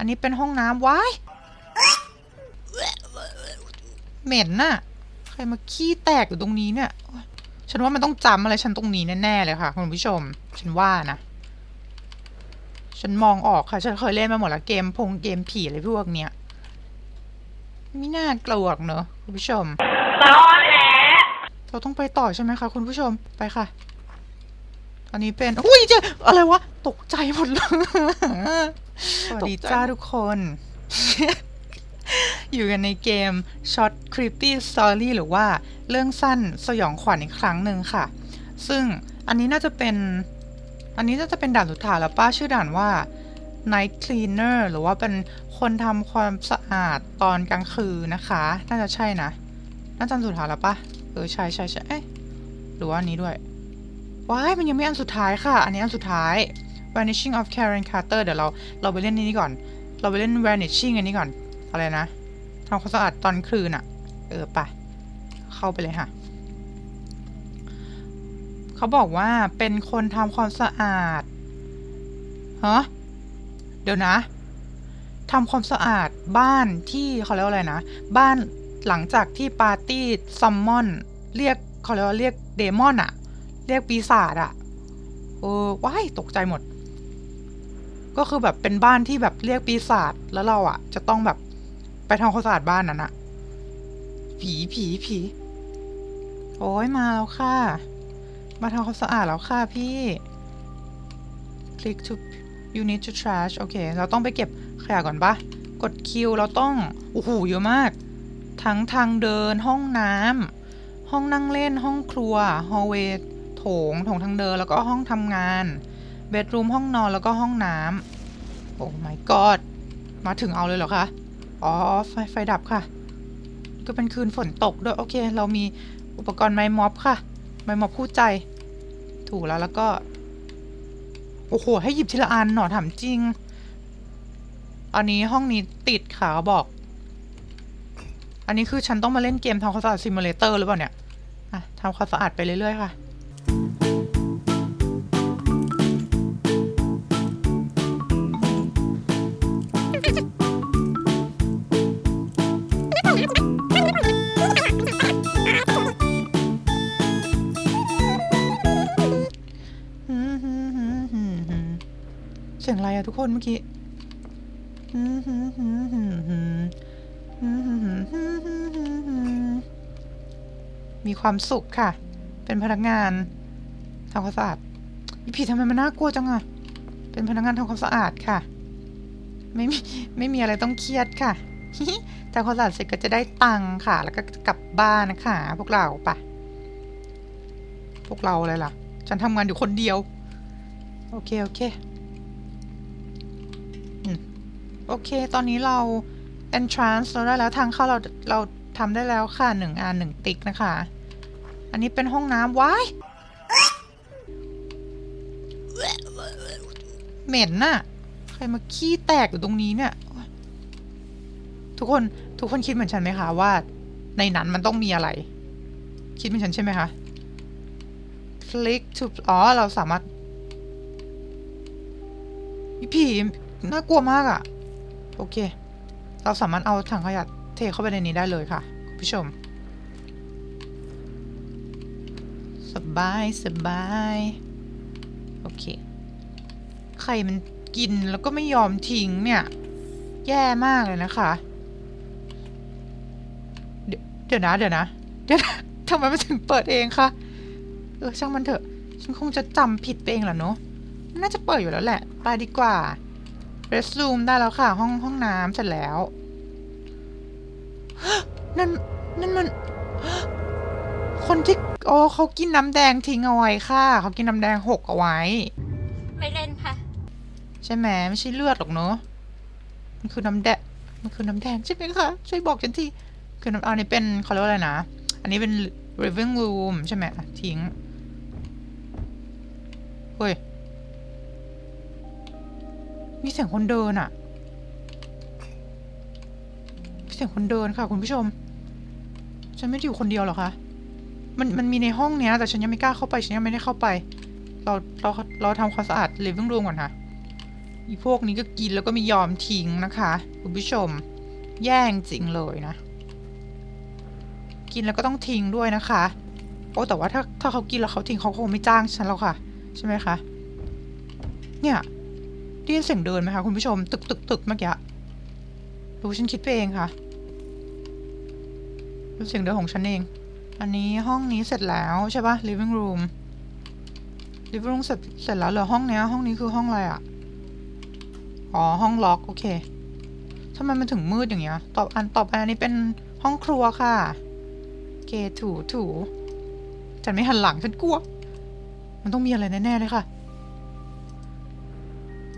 อันนี้เป็นห้องน้ำว้ายเหม็นน่ะ ใครมาขี้แตกอยู่ตรงนี้เนี่ยโอ๊ยฉันว่ามันต้องจำอะไรฉันตรงนี้แน่ๆเลยค่ะคุณผู้ชม ฉันว่านะ ฉันมองออกค่ะ ฉันเคยเล่นมาหมดแล้วเกมพงเกมผีอะไรพวกเนี้ยไม่น่ากลัวหรอกเนอะคุณผู้ชมตอแหลเราต้องไปต่อใช่ไหมคะคุณผู้ชมไปค่ะ อันนี้เป็นอุ้ยเจออะไรวะ ตกใจหมดเลยสวัสดีจ้าทุกคน อยู่กันในเกม Short Creepy Story หรือว่าเรื่องสั้นสยองขวัญอีกครั้งหนึ่งค่ะ ซึ่งอันนี้น่าจะเป็น อันนี้น่าจะเป็นด่านสุดท้ายแล้วป้าชื่อด่านว่า Night Cleaner หรือว่าเป็นคนทำความสะอาดตอนกลางคืนนะคะ น่าจะใช่นะ น่าจะอันสุดท้ายแล้วปะเออใช่ใช่ใช่เอ๊ะหรือว่าอันนี้ด้วย ว้ายมันยังไม่อันสุดท้ายค่ะ อันนี้อันสุดท้าย Vanishing of Karen Carter เดี๋ยวเราเราไปเล่นนี้ก่อน เราไปเล่น Vanishing อันนี้ก่อน อะไรนะทำความสะอาดตอนคืนอะเออไปะเข้าไปเลยค่ะ เขาบอกว่าเป็นคนทำความสะอาดฮะเดี๋ยวนะทำความสะอาดบ้านที่เขาเรียกว่าอะไรนะ บ้านหลังจากที่ปาร์ตี้ซัมมอน เรียกเขาเรียกว่าเรียกเดมอนอะ เรียกปีศาจอะเออว้ายตกใจหมด ก็คือแบบเป็นบ้านที่แบบเรียกปีศาจแล้วเราอะจะต้องแบบไปทำความสะอาดบ้านนั้นอะผีผีผีโอ้ยมาแล้วค่ะ มาทำความสะอาดแล้วค่ะพี่ click to you need to trash โอเค เราต้องไปเก็บขยะก่อนปะกดคิวเราต้องโอ้โหเยอะมาก ทั้งทางเดินห้องน้ำห้องนั่งเล่นห้องครัวฮอลเวย์ โถงโถงทางเดินแล้วก็ห้องทำงานเบดรูมห้องนอนแล้วก็ห้องน้ำโอ้ my god มาถึงเอาเลยเหรอคะ อ๋อ ไฟไฟดับค่ะ ก็เป็นคืนฝนตกด้วย โอเค เรามีอุปกรณ์ไม้ม็อบค่ะ ไม้ม็อบคู่ใจ ถูกแล้วแล้วก็ โอ้โห ให้หยิบทีละอันหนอถามจริง อันนี้ห้องนี้ติดขาบอก อันนี้คือฉันต้องมาเล่นเกมทำความสะอาดซิมูเลเตอร์หรือเปล่าเนี่ย อะทำความสะอาดไปเรื่อยๆค่ะ อะทุกคนเมื่อกี้มีความสุขค่ะ เป็นพนักงานทำความสะอาดอีผีทำไมมันน่ากลัวจังอะเป็นพนักงานทำความสะอาดค่ะ ไม่มีไม่มีอะไรต้องเครียดค่ะทำความสะอาดเสร็จก็จะได้ตังค่ะ แล้วก็กลับบ้านนะคะพวกเราปะพวกเราอะไรล่ะ ฉันทำงานอยู่คนเดียว โอเค โอเคอืม โอเค ตอนนี้เรา entrance เราได้แล้วทางเข้าเราเราทำได้แล้วค่ะหนึ่งอันหนึ่งติ๊กนะคะ อันนี้เป็นห้องน้ำว้ายเหม็นน่ะ ใครมาขี้แตกอยู่ตรงนี้เนี่ย ทุกคนทุกคนคิดเหมือนฉันไหมคะว่าในนั้นมันต้องมีอะไร คิดเหมือนฉันใช่ไหมคะ click to อ๋อ เราสามารถผีน่ากลัวมากอะ่ะ โอเค เราสามารถเอาถังขยะเทเข้าไปในนี้ได้เลยค่ะคุณผู้ชม สบายสบายโอเคใครมันกินแล้วก็ไม่ยอมทิ้งเนี่ย แย่มากเลยนะคะเดี๋ยวเดี๋ยวนะเดี๋ยวนะเดี๋ยวนะทำไมมันถึงเปิดเองคะเออช่างมันเถอะ ฉันคงจะจำผิดไปเองแหละเนาะน่าจะเปิดอยู่แล้วแหละ ไปดีกว่า restroom ได้แล้วค่ะ ห้องห้องน้ำเสร็จแล้ว นั่น นั่นมัน คนที่โอ้เขากินน้ำแดงทิ้งเอาไว้ค่ะ เขากินน้ำแดงหกเอาไว้ ไม่เล่นค่ะ ใช่ไหมไม่ใช่เลือดหรอกเนอะมันคือน้ำแดงมันคือน้ำแดงใช่ไหมคะช่วยบอกฉันทีคือน้ำอันนี้เป็นเขาเรียกว่าอะไรนะ อันนี้เป็น living room ใช่ไหมอะทิ้งเฮ้ย มีเสียงคนเดินอะมีเสียงคนเดินค่ะ คุณผู้ชม ฉันไม่ได้อยู่คนเดียวหรอคะมันมันมีในห้องเนี้ยแต่ฉันยังไม่กล้าเข้าไป ฉันยังไม่ได้เข้าไป เราเราเราทำความสะอาด living room ก่อนค่ะอีพวกนี้ก็กินแล้วก็ไม่ยอมทิ้งนะคะ คุณผู้ชม แย่งจริงเลยนะ กินแล้วก็ต้องทิ้งด้วยนะคะโอ้แต่ว่าถ้าถ้าเขากินแล้วเขาทิ้งเขาคงไม่จ้างฉันแล้วค่ะ ใช่ไหมคะ เนี่ย ได้ยินเสียงเดินไหมคะคุณผู้ชม ตึกตึกตึกเมื่อกี้ดูฉันคิดไปเองค่ะดูเสียงเดินของฉันเอง อันนี้ห้องนี้เสร็จแล้วใช่ปะ living room living room เสร็จเสร็จแล้วเหลือห้องเนี้ยห้องนี้คือห้องอะไรอะอ๋อห้องล็อกโอเคทำไมมันถึงมืดอย่างเงี้ยต่ออันต่อไปอันนี้เป็นห้องครัวค่ะ เกถูถูฉันไม่หันหลังฉันกลัว มันต้องมีอะไรแน่ๆเลยค่ะ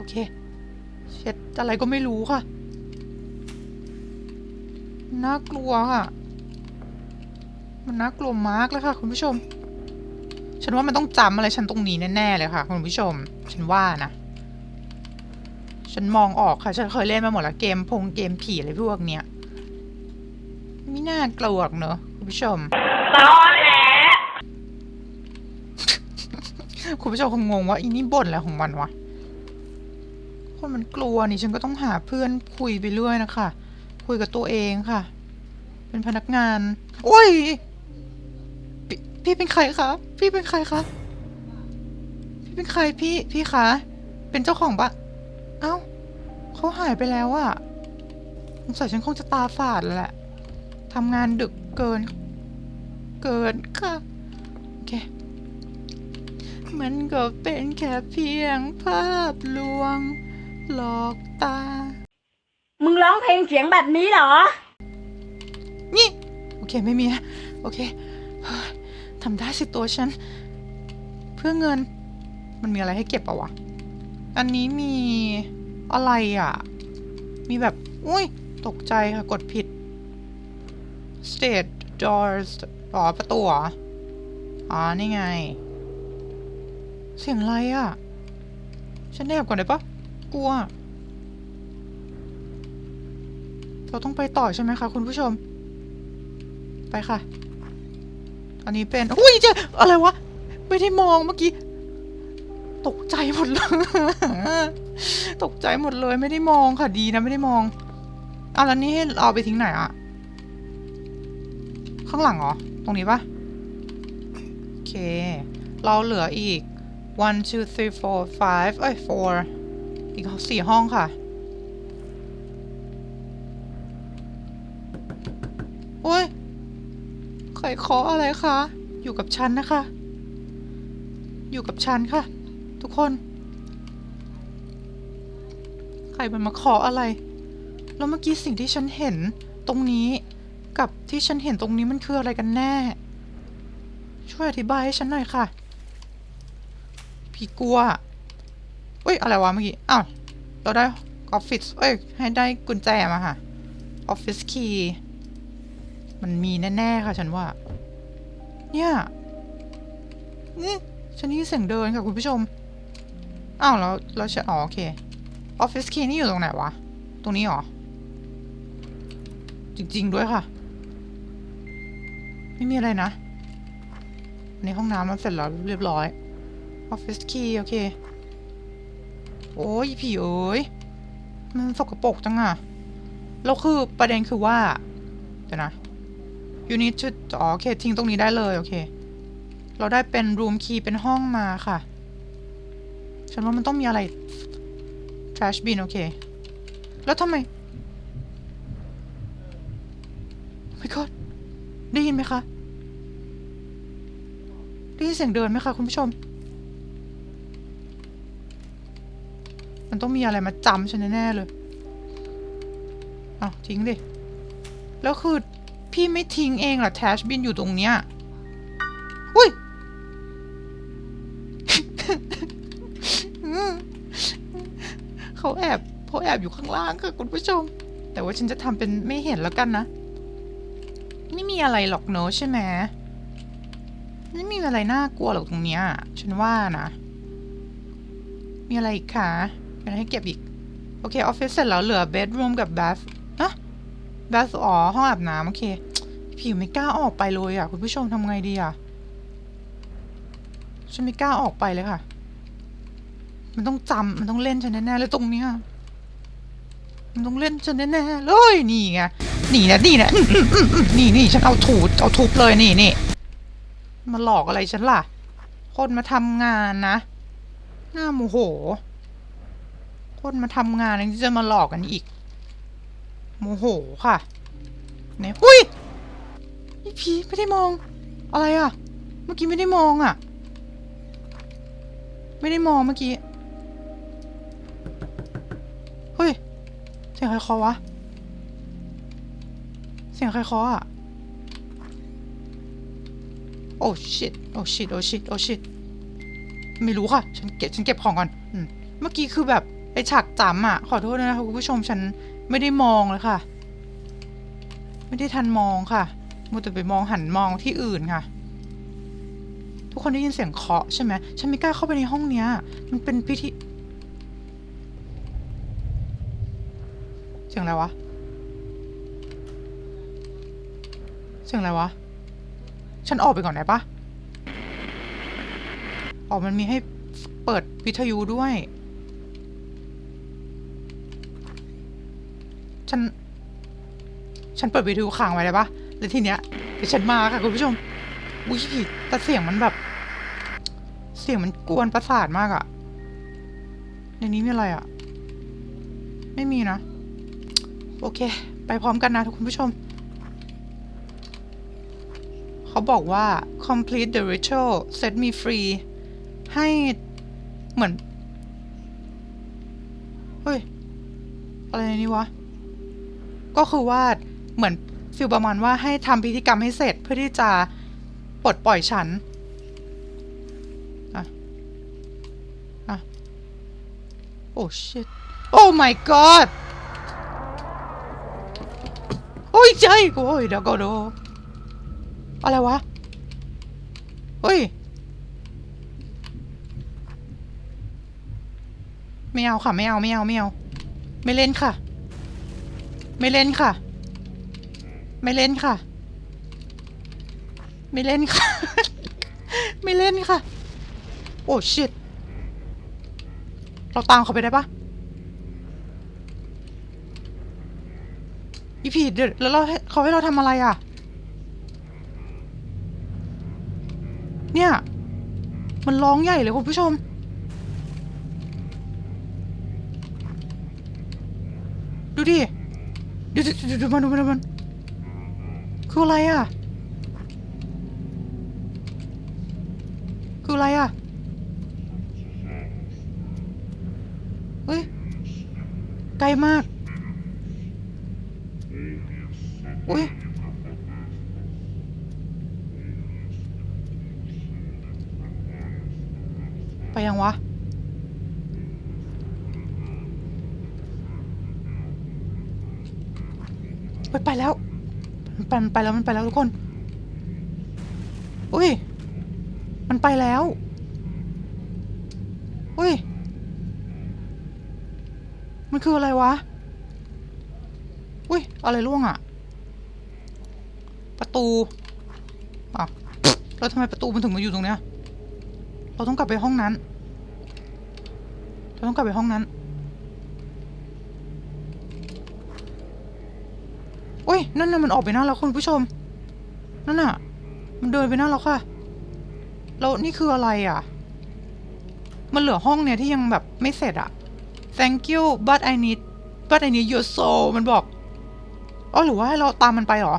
เค เช็ดอะไรก็ไม่รู้ค่ะ น่ากลัวค่ะ มันน่ากลัวมากเลยค่ะ คุณผู้ชม ฉันว่ามันต้องจำอะไรฉันตรงนี้แน่ๆเลยค่ะ คุณผู้ชม ฉันว่านะ ฉันมองออกค่ะ ฉันเคยเล่นมาหมดแล้วเกมพงเกมผีอะไรพวกเนี้ย ไม่น่ากลัวหรอกเนอะคุณผู้ชมตอแหลคุณผู้ชมคงงงว่าอีนี่บ่นอะไรของมันวะ คนมันกลัวนี่ฉันก็ต้องหาเพื่อนคุยไปเรื่อยนะคะ คุยกับตัวเองค่ะ เป็นพนักงาน โอ้ยพพี่เป็นใครคะพี่เป็นใครคะพี่เป็นใครพี่พี่คะเป็นเจ้าของบ้านเอ้าเขาหายไปแล้วอะสงสัยฉันคงจะตาฝาดแล้วแหละทำงานดึกเกิน เกินค่ะโอเคมันก็เป็นแค่เพียงภาพลวง หลอกตา มึงร้องเพลงเสียงแบบนี้เหรอ นี่ โอเคไม่มีนะโอเคเฮ้ยทำได้สิตัวฉัน เพื่อเงิน มันมีอะไรให้เก็บปะวะ อันนี้มีอะไรอะ มีแบบ อุ้ย ตกใจค่ะ กดผิด state doors อ๋อประตูเหรออ๋อ นี่ไง เสียงอะไรอะ ฉันแอบก่อนได้ปะ กลัว เราต้องไปต่อใช่ไหมคะคุณผู้ชม ไปค่ะ อันนี้เป็นอุ้ยเจออะไรวะ ไม่ได้มองเมื่อกี้ ตกใจหมดเลย ตกใจหมดเลยไม่ได้มองค่ะดีนะไม่ได้มองเอาแล้วนี้เอาไปทิ้งไหนอะข้างหลังเหรอ ตรงนี้ปะโอเค เราเหลืออีก one two three four five เอ้ย four อีกสี่ห้องค่ะโอ้ยใครเคาะอะไรคะ อยู่กับฉันนะคะ อยู่กับฉันค่ะ ทุกคน ใครมันมาเคาะอะไร แล้วเมื่อกี้สิ่งที่ฉันเห็นตรงนี้กับที่ฉันเห็นตรงนี้มันคืออะไรกันแน่ ช่วยอธิบายให้ฉันหน่อยค่ะ พี่กลัว เอ้ย อะไรวะเมื่อกี้ อ้าว เราได้ออฟฟิศ เอ้ย ให้ได้กุญแจมาค่ะ ออฟฟิศคีย์ มันมีแน่ ๆ ค่ะ ฉันว่า เนี่ยนี่ฉันได้ยินี่เสียงเดินค่ะ คุณผู้ชม อ้าวแล้วแล้วฉันอ๋อโอเค ออฟฟิศคีย์นี่อยู่ตรงไหนวะ ตรงนี้เหรอ จริง ๆ ด้วยค่ะ ไม่มีอะไรนะ ในห้องน้ำมันเสร็จแล้วเรียบร้อย ออฟฟิศคีย์โอเค โอ้ยผีเอ้ย มันสกปรกจังอะแล้วคือประเด็นคือว่า เดี๋ยวนะ you need to อ๋อโอเคทิ้งตรงนี้ได้เลยโอเค เราได้เป็น room key เป็นห้องมาค่ะ ฉันว่ามันต้องมีอะไร trash bin โอเค แล้วทำไม my god ได้ยินไหมคะ ได้ยินเสียงเดินไหมคะคุณผู้ชม มันต้องมีอะไรมาจำฉันแน่ๆเลยเอาทิ้งดิ แล้วคือพี่ไม่ทิ้งเองเหรอแทชบินอยู่ตรงเนี้ย อุ้ยเขาแอบเขาแอบอยู่ข้างล่างค่ะคุณผู้ชม แต่ว่าฉันจะทำเป็นไม่เห็นแล้วกันนะ ไม่มีอะไรหรอกเนอะใช่ไหมไม่มีอะไรน่ากลัวหรอกตรงเนี้ย ฉันว่านะ มีอะไรอีกคะ มีอะไรให้เก็บอีก โอเคออฟฟิศเสร็จแล้วเหลือเบดรูมกับแบธฮะแบธอ๋อห้องอาบน้ำโอเคผิวไม่กล้าออกไปเลยอะ คุณผู้ชมทำไงดีอะฉันไม่กล้าออกไปเลยค่ะ มันต้องจำมันต้องเล่นฉันแน่ๆเลยตรงเนี้ยมันต้องเล่นฉันแน่ๆเลยนี่ไงนี่นะนี่นะนี่นี่ฉันเอาถูเอาทุบเลยนี่นี่มาหลอกอะไรฉันล่ะ คนมาทำงานนะ หน้าโมโห คนมาทำงานยังจะมาหลอกกันอีก โมโหค่ะเนี่ยอุ้ยนี่พีไม่ได้มอง อะไรอะ เมื่อกี้ไม่ได้มองอะ ไม่ได้มองเมื่อกี้ เฮ้ย เสียงใครคาะวะ เสียงใครคาะอะโอ้ชิตโอ้ชิตโอ้ชิตโอ้ชิตไม่รู้ค่ะ ฉันเก็บ ฉันเก็บของก่อนอืมเมื่อกี้คือแบบ ไอฉากจำอะขอโทษนะคะคุณผู้ชมฉันไม่ได้มองเลยค่ะ ไม่ได้ทันมองค่ะมัวแต่ไปมองหันมองที่อื่นค่ะ ทุกคนได้ยินเสียงเคาะใช่ไหมฉันไม่กล้าเข้าไปในห้องเนี้ย มันเป็นพิธีเสียงอะไรวะเสียงอะไรวะ ฉันออกไปก่อนได้ปะออกมันมีให้เปิดวิทยุด้วย ฉัน ฉันเปิดวิทยุค้างไว้ได้ปะแล้วทีเนี้ยเดี๋ยวฉันมาค่ะคุณผู้ชมอุ้ยผิดแต่เสียงมันแบบ เสียงมันกวนประสาทมากอะในนี้มีอะไรอะไม่มีนะ โอเค ไปพร้อมกันนะทุกคุณผู้ชม เขาบอกว่า complete the ritual set me free ให้เหมือน เฮ้ย อะไรนนี้วะ ก็คือว่าเหมือนฟิลประมาณว่าให้ทำพิธีกรรมให้เสร็จเพื่อที่จะปลดปล่อยฉันอะอะโอ้ shit โอ้ my god โอ้ยใจกูโอ้ยเดี๋ยวก็ดูอะไรวะเฮ้ยไม่เอาค่ะ ไม่เอา ไม่เอา ไม่เอา ไม่เล่นค่ะ ไม่เล่นค่ะ ไม่เล่นค่ะ ไม่เล่นค่ะ ไม่เล่นค่ะ โอ้ชิตเราตามเขาไปได้ปะอีผีเดี๋ยวแล้วเราเขาให้เราทำอะไรอะ เนี่ย มันร้องใหญ่เลยคุณผู้ชม ดูดิ ดูดูดูดูมันดูมันดูมันคืออะไรอะ คืออะไรอะ เฮ้ย ไกลมาก อุ้ย ไปยังวะ ไปไปแล้วมันไปมันไปแล้วมันไปแล้วทุกคน อุ้ย มันไปแล้ว อุ้ย มันคืออะไรวะ อุ้ย อะไรร่วงอะประตูอะแล้วทำไมประตูมันถึงมาอยู่ตรงเนี้ย เราต้องกลับไปห้องนั้น เราต้องกลับไปห้องนั้น อุ้ย นั่นน่ะมันออกไปหน้าแล้วคุณผู้ชม นั่นน่ะ มันเดินไปหน้าแล้วค่ะ แล้วนี่คืออะไรอะ มันเหลือห้องเนี่ยที่ยังแบบไม่เสร็จอะ thank you but I need but I need your soul มันบอกอ๋อหรือว่าให้เราตามมันไปหรอ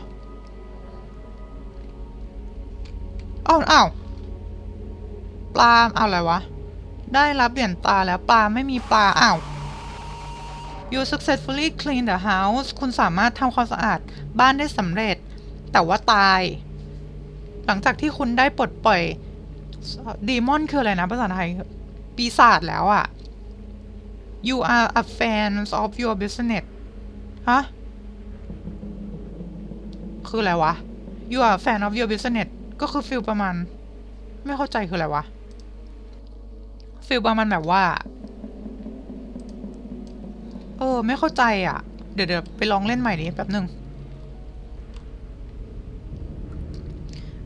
อ้าวอ้าวปลาเอาอะไรวะ ได้รับเหรียญตาแล้วปลาไม่มีปลาอ้าว you successfully clean the house คุณสามารถทำความสะอาดบ้านได้สำเร็จ แต่ว่าตาย หลังจากที่คุณได้ปลดปล่อยดีมอนคืออะไรนะภาษาไทย ปีศาจแล้วอะ you are a fan of your business ฮะ คืออะไรวะ you are a fan of your business ก็คือฟิลประมาณ ไม่เข้าใจคืออะไรวะฟิลประมาณแบบว่า เออ ไม่เข้าใจอะ เดี๋ยวเดี๋ยวไปลองเล่นใหม่ดิแป๊บหนึ่ง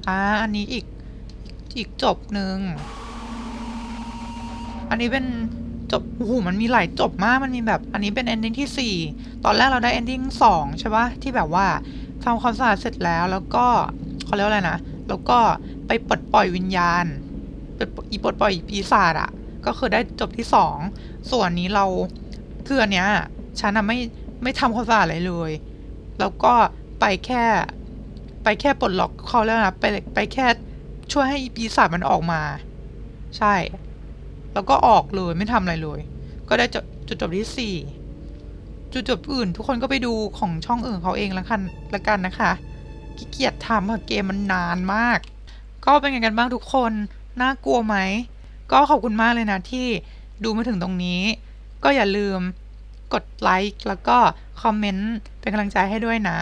อ่าอันนี้อีกอีกจบหนึ่ง อันนี้เป็นจบโอ้โหมันมีหลายจบมาก มันมีแบบ อันนี้เป็น ending ที่สี่ตอนแรกเราได้ ending สองใช่ปะที่แบบว่าทำความสะอาดเสร็จแล้ว แล้วก็เขาเรียกว่าอะไรนะ แล้วก็ไปปลดปล่อยวิญญาณไปปลดปล่อยปีศาจอะก็คือได้จบที่สองส่วนนี้เรา คืออันเนี้ยฉันอะไม่ไม่ทำความสะอาดอะไรเลย แล้วก็ไปแค่ ไปแค่ปลดล็อกเขาแล้วนะไปไปแค่ช่วยให้ปีศาจมันออกมา ใช่ แล้วก็ออกเลยไม่ทำอะไรเลย ก็ได้จบจุดจบที่สี่จุดจบอื่น ทุกคนก็ไปดูของช่องอื่นเขาเองละกันละกันนะคะขี้เกียจทำค่ะเกมมันนานมาก ก็เป็นไงกันบ้างทุกคน น่ากลัวไหม ก็ขอบคุณมากเลยนะที่ดูมาถึงตรงนี้ ก็อย่าลืมกดไลค์แล้วก็คอมเมนต์เป็นกำลังใจให้ด้วยนะ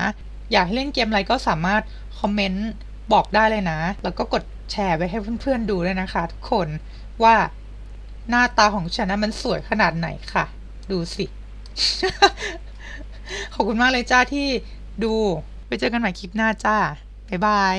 อยากเล่นเกมอะไรก็สามารถคอมเมนต์บอกได้เลยนะ แล้วก็กดแชร์ไปให้เพื่อนๆดูด้วยนะคะ ทุกคนว่าหน้าตาของฉันนั้นมันสวยขนาดไหนค่ะ ดูสิ ขอบคุณมากเลยจ้าที่ดู ไปเจอกันใหม่คลิปหน้าจ้า บ๊ายบาย